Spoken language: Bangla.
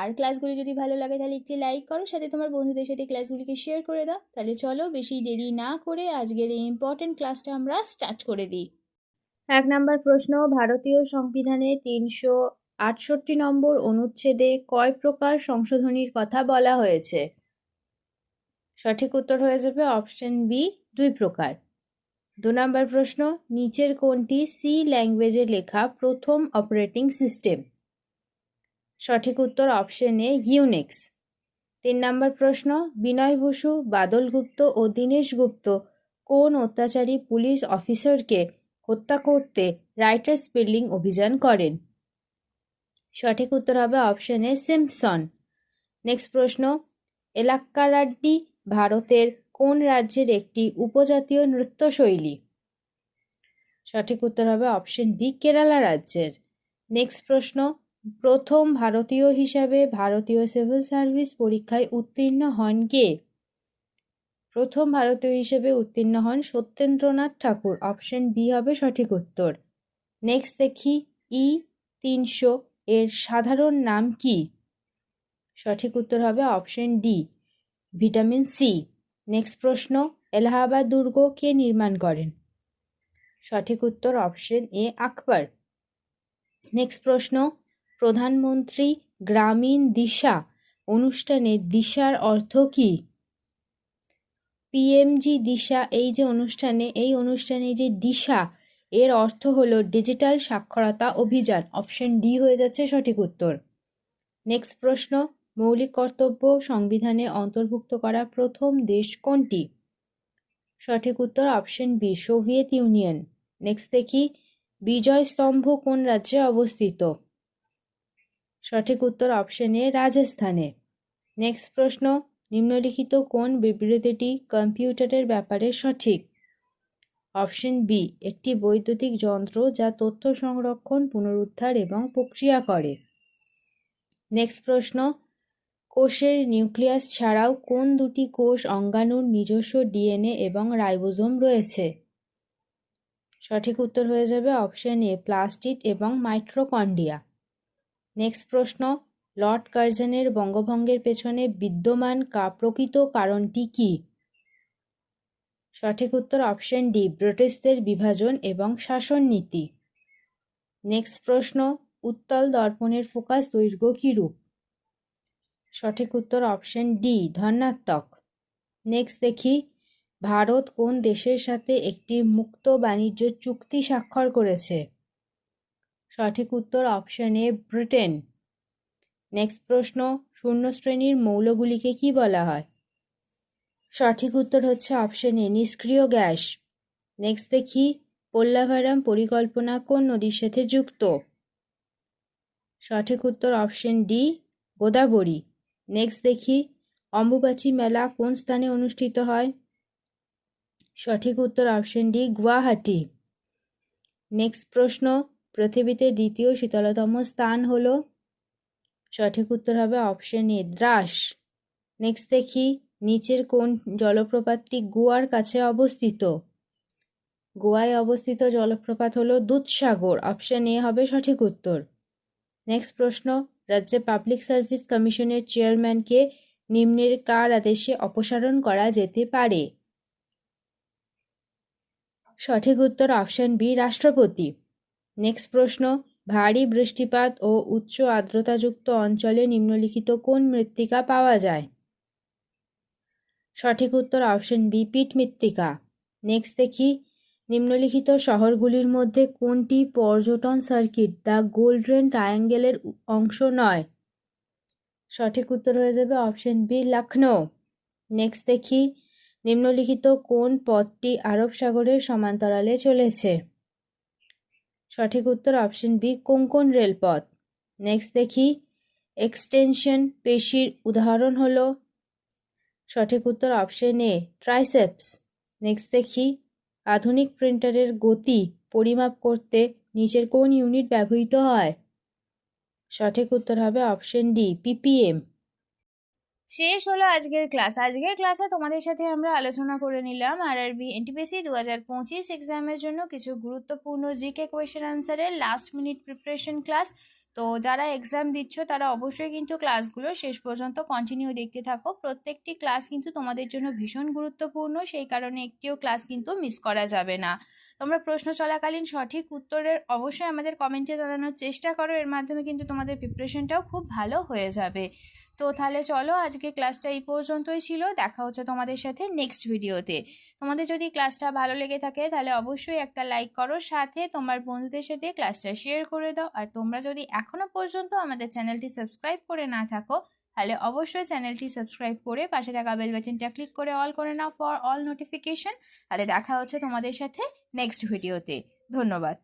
আর ক্লাসগুলি যদি ভালো লাগে তাহলে একটি লাইক করো, সাথে তোমার বন্ধুদের সাথে ক্লাসগুলিকে শেয়ার করে দাও। তাহলে চলো বেশি দেরি না করে আজকের এই ইম্পর্টেন্ট ক্লাসটা আমরা স্টার্ট করে দিই। এক নম্বর প্রশ্ন, ভারতীয় সংবিধানে তিনশো আটষট্টি নম্বর অনুচ্ছেদে কয় প্রকার সংশোধনীর কথা বলা হয়েছে? সঠিক উত্তর হয়ে যাবে অপশন বি দুই প্রকার। দু নম্বর প্রশ্ন, নিচের কোনটি সি ল্যাঙ্গুয়েজে লেখা প্রথম অপারেটিং সিস্টেম সঠিক উত্তর অপশন এ ইউনিক্স তিন নম্বর প্রশ্ন, বিনয় বসু, বাদল গুপ্ত ও দীনেশ গুপ্ত কোন অত্যাচারী পুলিশ অফিসারকে হত্যা করতে রাইটার্স বিল্ডিং অভিযান করেন? সঠিক উত্তর হবে অপশন এ সিম্পসন নেক্সট প্রশ্ন, এলাক্কারাড্ডি ভারতের কোন রাজ্যের একটি উপজাতীয় নৃত্যশৈলী? সঠিক উত্তর হবে অপশন বি কেরালা রাজ্যের। নেক্সট প্রশ্ন প্রথম ভারতীয় হিসাবে ভারতীয় সিভিল সার্ভিস পরীক্ষায় উত্তীর্ণ হন কে? প্রথম ভারতীয় হিসেবে উত্তীর্ণ হন সত্যেন্দ্রনাথ ঠাকুর। অপশন বি হবে সঠিক উত্তর। নেক্সট দেখি, ই তিনশো এর সাধারণ নাম কি? সঠিক উত্তর হবে option D, vitamin C. Next প্রশ্ন, এলাহাবাদ দুর্গ কে নির্মাণ করেন? সঠিক উত্তর অপশন এ আকবর নেক্সট প্রশ্ন প্রধানমন্ত্রী গ্রামীণ দিশা অনুষ্ঠানে দিশার অর্থ কী? পিএমজি দিশা, এই যে অনুষ্ঠানে, এই অনুষ্ঠানে যে দিশা, এর অর্থ হলো ডিজিটাল সাক্ষরতা অভিযান। অপশন ডি হয়ে যাচ্ছে সঠিক উত্তর। নেক্সট প্রশ্ন, মৌলিক কর্তব্য সংবিধানে অন্তর্ভুক্ত করা প্রথম দেশ কোনটি? সঠিক উত্তর option B, Soviet Union. Next দেখি, বিজয় স্তম্ভ কোন রাজ্যে অবস্থিত? সঠিক উত্তর অপশন রাজস্থানে। নেক্সট প্রশ্ন, নিম্নলিখিত কোন বিবৃতিটি কম্পিউটারের ব্যাপারে সঠিক? অপশন বি একটি বৈদ্যুতিক যন্ত্র যা তথ্য সংরক্ষণ, পুনরুদ্ধার এবং প্রক্রিয়া করে। নেক্সট প্রশ্ন, কোষের নিউক্লিয়াস ছাড়াও কোন দুটি কোষ অঙ্গাণুর নিজস্ব ডিএনএ এবং রাইবোজোম রয়েছে? সঠিক উত্তর হয়ে যাবে অপশন এ প্লাস্টিড এবং মাইট্রোকন্ডিয়া নেক্সট প্রশ্ন, লর্ড কার্জনের বঙ্গভঙ্গের পেছনে বিদ্যমান কা প্রকৃত কারণটি কি? সঠিক উত্তর অপশন ডি ব্রিটিশদের বিভাজন এবং শাসন নীতি নেক্সট প্রশ্ন, উত্তল দর্পণের ফোকাস দৈর্ঘ্য কিরূপ সঠিক উত্তর অপশন ডি, ধনাত্মক। নেক্সট দেখি, ভারত কোন দেশের সাথে একটি মুক্ত বাণিজ্য চুক্তি স্বাক্ষর করেছে? সঠিক উত্তর অপশন এ ব্রিটেন নেক্সট প্রশ্ন, শূন্য শ্রেণির মৌলগুলিকে কি বলা হয়? সঠিক উত্তর হচ্ছে অপশন এ নিষ্ক্রিয় গ্যাস. নেক্সট দেখি, পোল্লাভারাম পরিকল্পনা কোন নদীর সাথে যুক্ত? সঠিক উত্তর অপশন ডি গোদাবরী. নেক্সট দেখি, অম্বুবাচী মেলা কোন স্থানে অনুষ্ঠিত হয়? সঠিক উত্তর অপশন ডি গুয়াহাটি. নেক্সট প্রশ্ন পৃথিবীতে দ্বিতীয় শীতলতম স্থান হলো, সঠিক উত্তর হবে অপশন এ, দ্রাস। নেক্সট দেখি, নিচের কোন জলপ্রপাতটি গোয়ার কাছে অবস্থিত? গোয়ায় অবস্থিত জলপ্রপাত হল দুধসাগর, অপশন এ হবে সঠিক উত্তর। নেক্সট প্রশ্ন, রাজ্যে পাবলিক সার্ভিস কমিশনের চেয়ারম্যানকে নিম্নের কার আদেশে অপসারণ করা যেতে পারে? সঠিক উত্তর অপশন বি, রাষ্ট্রপতি। নেক্সট প্রশ্ন, ভারী বৃষ্টিপাত ও উচ্চ আর্দ্রতাযুক্ত অঞ্চলে নিম্নলিখিত কোন মৃত্তিকা পাওয়া যায়? সঠিক উত্তর অপশন বি পিট মৃত্তিকা। নেক্সট দেখি, নিম্নলিখিত শহরগুলির মধ্যে কোনটি পর্যটন সার্কিট দ্য গোল্ডেন ট্রায়াঙ্গেলের অংশ নয়? সঠিক উত্তর হয়ে যাবে অপশন বি লখনৌ। নেক্সট দেখি, নিম্নলিখিত কোন পথটি আরব সাগরের সমান্তরালে চলেছে? সঠিক উত্তর অপশন বি কোঙ্কন রেলপথ? নেক্সট দেখি। এক্সটেনশন পেশির উদাহরণ হলো। সঠিক উত্তর অপশন এ ট্রাইসেপস নেক্সট দেখি। আধুনিক প্রিন্টারের গতি পরিমাপ করতে নিচের কোন ইউনিট ব্যবহৃত হয়? সঠিক উত্তর হবে অপশন ডি পিপিএম শেষ হলো আজকের ক্লাস। আজকের ক্লাসে তোমাদের সাথে আমরা আলোচনা করে নিলাম আরআরবি এনটিপিসি দু হাজার পঁচিশ এক্সামের জন্য কিছু গুরুত্বপূর্ণ জিকে কোয়েশ্চেন আনসারের লাস্ট মিনিট প্রিপারেশন ক্লাস তো যারা এক্সাম দিচ্ছ, তারা অবশ্যই কিন্তু ক্লাসগুলো শেষ পর্যন্ত কন্টিনিউ দেখতে থাকো। প্রত্যেকটি ক্লাস কিন্তু তোমাদের জন্য ভীষণ গুরুত্বপূর্ণ, সেই কারণে একটিও ক্লাস কিন্তু মিস করা যাবে না। তোমরা প্রশ্ন চলাকালীন সঠিক উত্তরের অবশ্যই আমাদের কমেন্টে জানানোর চেষ্টা করো। এর মাধ্যমে কিন্তু তোমাদের প্রিপারেশনটাও খুব ভালো হয়ে যাবে। তো তাহলে চলো আজকে ক্লাসটা এই পর্যন্তই ছিল। দেখা হচ্ছে তোমাদের সাথে নেক্সট ভিডিওতে তোমাদের যদি ক্লাসটা ভালো লেগে থাকে তাহলে অবশ্যই একটা লাইক করো, সাথে তোমার বন্ধুদের সাথে ক্লাসটা শেয়ার করে দাও। আর তোমরা যদি এখনও পর্যন্ত আমাদের চ্যানেলটি সাবস্ক্রাইব করে না থাকো, তাহলে অবশ্যই চ্যানেলটি সাবস্ক্রাইব করে পাশে থাকা বেল বাটনটা ক্লিক করে অল করে নাও ফর অল নোটিফিকেশন তাহলে দেখা হচ্ছে তোমাদের সাথে নেক্সট ভিডিওতে ধন্যবাদ।